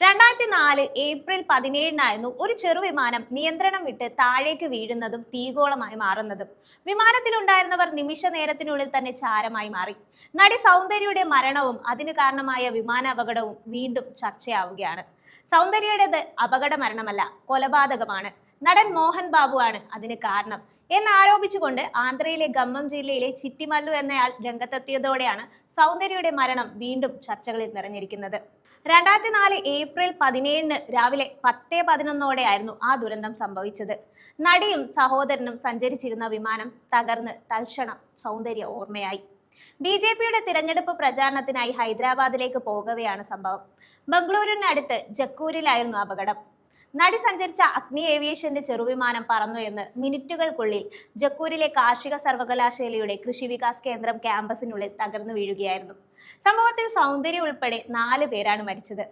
രണ്ടായിരത്തി നാല് ഏപ്രിൽ പതിനേഴിനായിരുന്നു ഒരു ചെറുവിമാനം നിയന്ത്രണം വിട്ട് താഴേക്ക് വീഴുന്നതും തീഗോളമായി മാറുന്നതും. വിമാനത്തിലുണ്ടായിരുന്നവർ നിമിഷ നേരത്തിനുള്ളിൽ തന്നെ ചാരമായി മാറി. നടി സൗന്ദര്യയുടെ മരണവും അതിന് കാരണമായ വിമാന അപകടവും വീണ്ടും ചർച്ചയാവുകയാണ്. സൗന്ദര്യയുടേത് അപകട മരണമല്ല കൊലപാതകമാണ്. നടൻ മോഹൻ ബാബുവാണ് അതിന് കാരണം. എന്നാരോപിച്ചുകൊണ്ട് ആന്ധ്രയിലെ ഗമ്മം ജില്ലയിലെ ചിറ്റിമല്ലു എന്നയാൾ രംഗത്തെത്തിയതോടെയാണ് സൗന്ദര്യയുടെ മരണം വീണ്ടും ചർച്ചകളിൽ നിറഞ്ഞിരിക്കുന്നത്. രണ്ടായിരത്തി നാല് ഏപ്രിൽ പതിനേഴിന് രാവിലെ പത്ത് പതിനൊന്നോടെയായിരുന്നു ആ ദുരന്തം സംഭവിച്ചത്. നടിയും സഹോദരനും സഞ്ചരിച്ചിരുന്ന വിമാനം തകർന്ന് തൽക്ഷണം സൗന്ദര്യ ഓർമ്മയായി. ബി ജെ പിയുടെ തിരഞ്ഞെടുപ്പ് പ്രചാരണത്തിനായി ഹൈദരാബാദിലേക്ക് പോകവെയാണ് സംഭവം. ബംഗളൂരുവിനടുത്ത് ജക്കൂരിലായിരുന്നു അപകടം. നടി സഞ്ചരിച്ച അഗ്നി ഏവിയേഷന്റെ ചെറുവിമാനം പറന്നു എന്ന് മിനിറ്റുകൾക്കുള്ളിൽ ജക്കൂരിലെ കാർഷിക സർവകലാശാലയുടെ കൃഷി വികാസ് കേന്ദ്രം ക്യാമ്പസിനുള്ളിൽ തകർന്നു വീഴുകയായിരുന്നു. സംഭവത്തിൽ സൗന്ദര്യ ഉൾപ്പെടെ നാല് പേരാണ് മരിച്ചത്.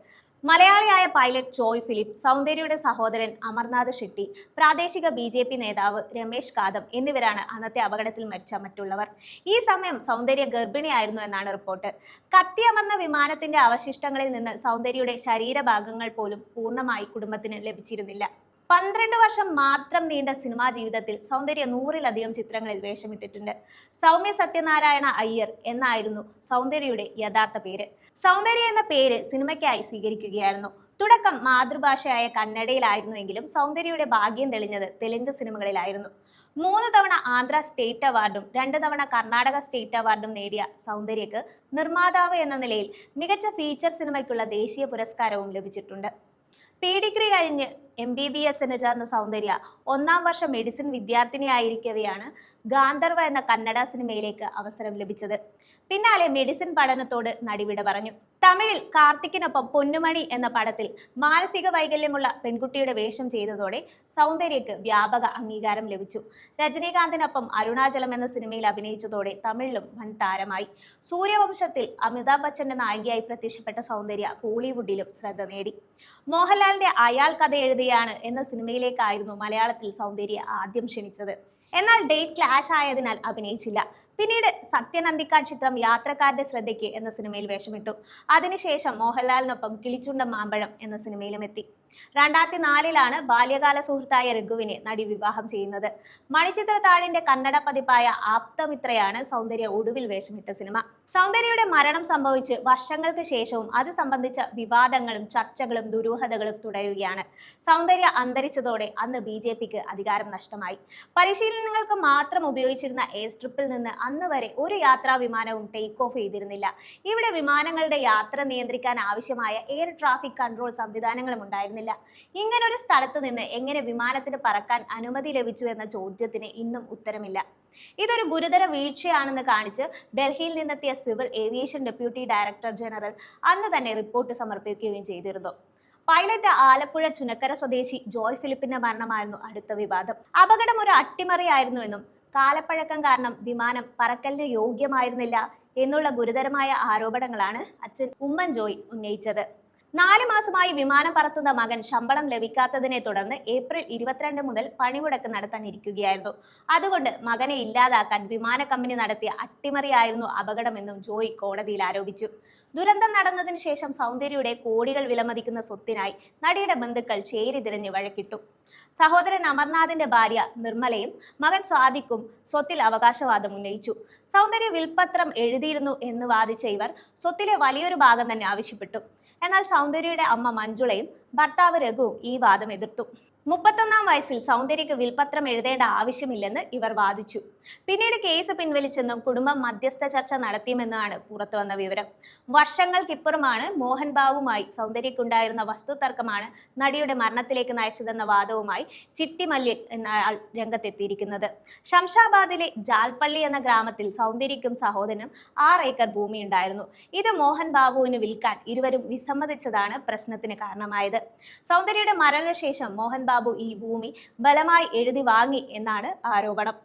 മലയാളിയായ പൈലറ്റ് ജോയ് ഫിലിപ്പ് സൗന്ദര്യയുടെ സഹോദരൻ അമർനാഥ് ഷെട്ടി പ്രാദേശിക ബി ജെ പി നേതാവ് രമേശ് കാദം എന്നിവരാണ് അന്നത്തെ അപകടത്തിൽ മരിച്ച മറ്റുള്ളവർ. ഈ സമയം സൗന്ദര്യ ഗർഭിണിയായിരുന്നു എന്നാണ് റിപ്പോർട്ട്. കത്തിയമർന്ന വിമാനത്തിന്റെ അവശിഷ്ടങ്ങളിൽ നിന്ന് സൗന്ദര്യയുടെ ശരീരഭാഗങ്ങൾ പോലും പൂർണമായി കുടുംബത്തിന് ലഭിച്ചിരുന്നില്ല. പന്ത്രണ്ട് വർഷം മാത്രം നീണ്ട സിനിമാ ജീവിതത്തിൽ സൗന്ദര്യ നൂറിലധികം ചിത്രങ്ങളിൽ വേഷമിട്ടിട്ടുണ്ട്. സൗമ്യ സത്യനാരായണ അയ്യർ എന്നായിരുന്നു സൗന്ദര്യയുടെ യഥാർത്ഥ പേര്. സൗന്ദര്യ എന്ന പേര് സിനിമയ്ക്കായി സ്വീകരിക്കുകയായിരുന്നു. തുടക്കം മാതൃഭാഷയായ കന്നഡയിലായിരുന്നുവെങ്കിലും സൗന്ദര്യയുടെ ഭാഗ്യം തെളിഞ്ഞത് തെലുങ്ക് സിനിമകളിലായിരുന്നു. മൂന്ന് തവണ ആന്ധ്ര സ്റ്റേറ്റ് അവാർഡും രണ്ട് തവണ കർണാടക സ്റ്റേറ്റ് അവാർഡും നേടിയ സൗന്ദര്യക്ക് നിർമ്മാതാവ് എന്ന നിലയിൽ മികച്ച ഫീച്ചർ സിനിമയ്ക്കുള്ള ദേശീയ പുരസ്കാരവും ലഭിച്ചിട്ടുണ്ട്. പി ഡിഗ്രി കഴിഞ്ഞ് എം ബി ബി എസിന് ചേർന്ന സൗന്ദര്യ ഒന്നാം വർഷ മെഡിസിൻ വിദ്യാർത്ഥിനിയായിരിക്കവെയാണ് ഗാന്ധർവ എന്ന കന്നഡ സിനിമയിലേക്ക് അവസരം ലഭിച്ചത്. പിന്നാലെ മെഡിസിൻ പഠനത്തോട് നടിവിട പറഞ്ഞു. തമിഴിൽ കാർത്തിക്കിനൊപ്പം പൊന്നുമണി എന്ന പടത്തിൽ മാനസിക വൈകല്യമുള്ള പെൺകുട്ടിയുടെ വേഷം ചെയ്തതോടെ സൗന്ദര്യക്ക് വ്യാപക അംഗീകാരം ലഭിച്ചു. രജനീകാന്തിനൊപ്പം അരുണാചലം എന്ന സിനിമയിൽ അഭിനയിച്ചതോടെ തമിഴിലും വൻ താരമായി. സൂര്യവംശത്തിൽ അമിതാഭ് ബച്ചന്റെ നായികയായി പ്രത്യക്ഷപ്പെട്ട സൗന്ദര്യ ബോളിവുഡിലും ശ്രദ്ധ നേടി. മോഹൻലാലിന്റെ അയാൾ കഥ എഴുതിയാണ് എന്ന സിനിമയിലേക്കായിരുന്നു മലയാളത്തിൽ സൗന്ദര്യ ആദ്യം ക്ഷണിച്ചത്. എന്നാൽ ഡേറ്റ് ക്ലാഷ് ആയതിനാൽ അഭിനയിച്ചില്ല. പിന്നീട് സത്യനന്ദിക്കാൻ ചിത്രം യാത്രക്കാരുടെ ശ്രദ്ധയ്ക്ക് എന്ന സിനിമയിൽ വേഷമിട്ടു. അതിനുശേഷം മോഹൻലാലിനൊപ്പം കിളിച്ചുണ്ട മാമ്പഴം എന്ന സിനിമയിലും എത്തി. രണ്ടായിരത്തി നാലിലാണ് ബാല്യകാല സുഹൃത്തായ രഘുവിനെ നടി വിവാഹം ചെയ്യുന്നത്. മണിച്ചിത്ര താഴിന്റെ കന്നഡ പതിപ്പായ ആപ്തമിത്രയാണ് സൗന്ദര്യ ഒടുവിൽ വേഷമിട്ട സിനിമ. സൗന്ദര്യയുടെ മരണം സംഭവിച്ച് വർഷങ്ങൾക്ക് ശേഷവും അത് സംബന്ധിച്ച വിവാദങ്ങളും ചർച്ചകളും ദുരൂഹതകളും തുടരുകയാണ്. സൗന്ദര്യ അന്തരിച്ചതോടെ അന്ന് ബി അധികാരം നഷ്ടമായി. പരിശീലനങ്ങൾക്ക് മാത്രം ഉപയോഗിച്ചിരുന്ന എ സ്ട്രിപ്പിൽ നിന്ന് അന്ന് വരെ ഒരു യാത്രാ വിമാനവും ടേക്ക് ഓഫ് ചെയ്തിരുന്നില്ല. ഇവിടെ വിമാനങ്ങളുടെ യാത്ര നിയന്ത്രിക്കാൻ ആവശ്യമായ എയർ ട്രാഫിക് കൺട്രോൾ സംവിധാനങ്ങളും ഉണ്ടായിരുന്നില്ല. ഒരു സ്ഥലത്ത് നിന്ന് എങ്ങനെ വിമാനത്തിന് പറക്കാൻ അനുമതി ലഭിച്ചു എന്ന ചോദ്യത്തിന് ഇന്നും ഉത്തരമില്ല. ഇതൊരു ഗുരുതര വീഴ്ചയാണെന്ന് കാണിച്ച് ഡൽഹിയിൽ നിന്നെത്തിയ civil aviation deputy director general അന്ന് തന്നെ റിപ്പോർട്ട് സമർപ്പിക്കുകയും ചെയ്തിരുന്നു. പൈലറ്റ് ആലപ്പുഴ ചുനക്കര സ്വദേശി ജോയ് ഫിലിപ്പിന്റെ മരണമായിരുന്നു അടുത്ത വിവാദം. അപകടം ഒരു അട്ടിമറിയായിരുന്നുവെന്നും കാലപ്പഴക്കം കാരണം വിമാനം പറക്കലിന് യോഗ്യമായിരുന്നില്ല എന്നുള്ള ഗുരുതരമായ ആരോപണങ്ങളാണ് അച്ഛൻ ഉമ്മൻ ജോയ് ഉന്നയിച്ചത്. നാല് മാസമായി വിമാനം പറത്തുന്ന മകൻ ശമ്പളം ലഭിക്കാത്തതിനെ തുടർന്ന് ഏപ്രിൽ ഇരുപത്തിരണ്ട് മുതൽ പണിമുടക്ക് നടത്താനിരിക്കുകയായിരുന്നു അതുകൊണ്ട് മകനെ ഇല്ലാതാക്കാൻ വിമാന കമ്പനി നടത്തിയ അട്ടിമറിയായിരുന്നു അപകടമെന്നും ജോയി കോടതിയിൽ ആരോപിച്ചു. ദുരന്തം നടന്നതിന് ശേഷം സൗന്ദര്യയുടെ കോടികൾ വിലമതിക്കുന്ന സ്വത്തിനായി നടിയുടെ ബന്ധുക്കൾ ചേരി തിരഞ്ഞ് വഴക്കിട്ടു. സഹോദരൻ അമർനാഥിന്റെ ഭാര്യ നിർമ്മലയും മകൻ സ്വാദിക്കും സ്വത്തിൽ അവകാശവാദം ഉന്നയിച്ചു. സൗന്ദര്യ വിൽപത്രം എഴുതിയിരുന്നു എന്ന് വാദിച്ച ഇവർ സ്വത്തിലെ വലിയൊരു ഭാഗം തന്നെ ആവശ്യപ്പെട്ടു. എന്നാൽ സൗന്ദര്യയുടെ അമ്മ മഞ്ജുളയും ഭർത്താവ് രഘുവും ഈ വാദം എതിർത്തു. മുപ്പത്തൊന്നാം വയസ്സിൽ സൗന്ദര്യക്ക് വിൽപത്രം എഴുതേണ്ട ആവശ്യമില്ലെന്ന് ഇവർ വാദിച്ചു. പിന്നീട് കേസ് പിൻവലിച്ചെന്നും കുടുംബം മധ്യസ്ഥ ചർച്ച നടത്തിയുമെന്നാണ് പുറത്തുവന്ന വിവരം. വർഷങ്ങൾക്കിപ്പുറമാണ് മോഹൻ ബാബുമായി സൗന്ദര്യക്കുണ്ടായിരുന്ന വസ്തുതർക്കമാണ് നടിയുടെ മരണത്തിലേക്ക് നയിച്ചതെന്ന വാദവുമായി ചിട്ടിമല്ലിൽ എന്ന രംഗത്തെത്തിയിരിക്കുന്നത്. ശംഷാബാദിലെ ജാൽപ്പള്ളി എന്ന ഗ്രാമത്തിൽ സൗന്ദര്യക്കും സഹോദരനും ആറ് ഏക്കർ ഭൂമി ഉണ്ടായിരുന്നു ഇത് മോഹൻ ബാബുവിന് വിൽക്കാൻ ഇരുവരും വിസമ്മതിച്ചതാണ് പ്രശ്നത്തിന് കാരണമായത്. സൗന്ദര്യയുടെ മരണശേഷം മോഹൻ ബാബു ഈ ഭൂമി ബലമായി എഴുതി വാങ്ങി എന്നാണ് ആരോപണം.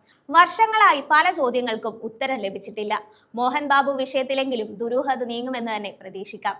വർഷങ്ങളായി പല ചോദ്യങ്ങൾക്കും ഉത്തരം ലഭിച്ചിട്ടില്ല. മോഹൻ ബാബു വിഷയത്തിലെങ്കിലും ദുരൂഹത നീങ്ങുമെന്ന് തന്നെ പ്രതീക്ഷിക്കാം.